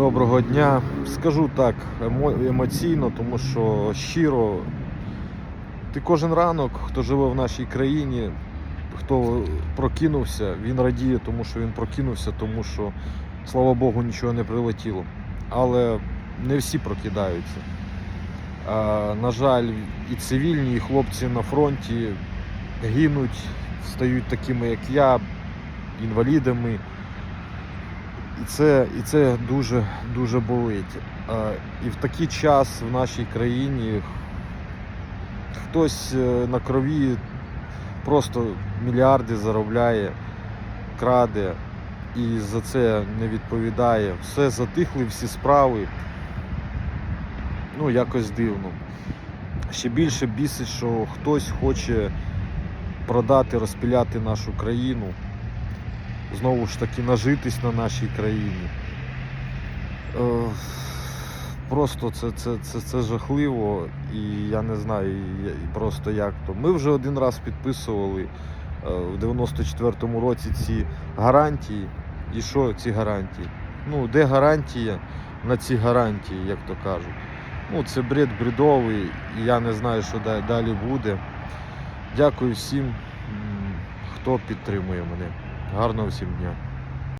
Доброго дня. Скажу так емоційно, тому що щиро. Ти кожен ранок, хто живе в нашій країні, хто прокинувся, він радіє, тому що він прокинувся, тому що, слава Богу, нічого не прилетіло. Але не всі прокидаються. А, на жаль, і цивільні, і хлопці на фронті гинуть, стають такими, як я, інвалідами. І це, і це дуже, дуже болить. І в такий час в нашій країні хтось е, на крові просто мільярди заробляє, краде і за це не відповідає. Все затихли, всі справи. Ну, якось дивно. Ще більше бісить, що хтось хоче продати, розпіляти нашу країну знову ж таки нажитись на нашій країні. Е, Просто це, це, це, це жахливо, і я не знаю просто як то. Ми вже один раз підписували е, в 94-му році ці гарантії. І що ці гарантії? Ну, де гарантія на ці гарантії, як то кажуть. Ну, це бред бредовий, і я не знаю, що далі буде. Дякую всім, хто підтримує мене. Гарного всім дня.